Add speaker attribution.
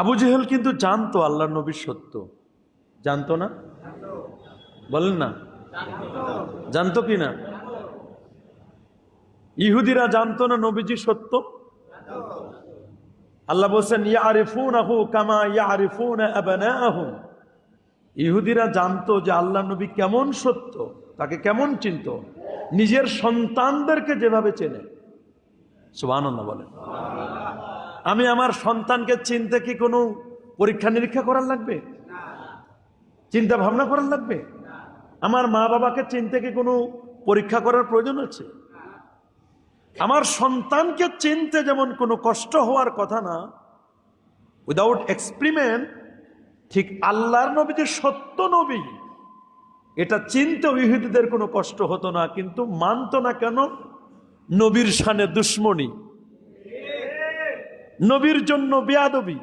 Speaker 1: আবু জেহেল কিন্তু জানতো আল্লাহ নবী সত্য। জানতো না? বলেন না। জানতো কি না? ইহুদিরা জানতো না নবীজি সত্য? আল্লাহ বলছেন, ইয়ারিফুনাহু কামা ইয়ারিফুনা আবনাআহুম। ইহুদিরা জানতো যে আল্লাহ নবী কেমন সত্য, তাকে কেমন চিনত। নিজের সন্তানদেরকে যেভাবে চেনে। সুবহানাল্লাহ বলেন। আমি আমার সন্তানকে চিনতে কি কোনো পরীক্ষা নিরীক্ষা করার লাগবে? চিন্তা ভাবনা করার লাগবে? আমার মা বাবাকে চিনতে কি কোনো পরীক্ষা করার প্রয়োজন আছে? আমার সন্তানকে চিনতে যেমন কোনো কষ্ট হওয়ার কথা না উইদাউট এক্সপেরিমেন্ট ঠিক আল্লাহর নবী যে সত্য নবী, এটা চিনতে ইহুদিদের কোনো কষ্ট হতো না, কিন্তু মানতো না কেন? নবীর সানে দুশ্মনী। নবীর জন্য বেয়াদবি।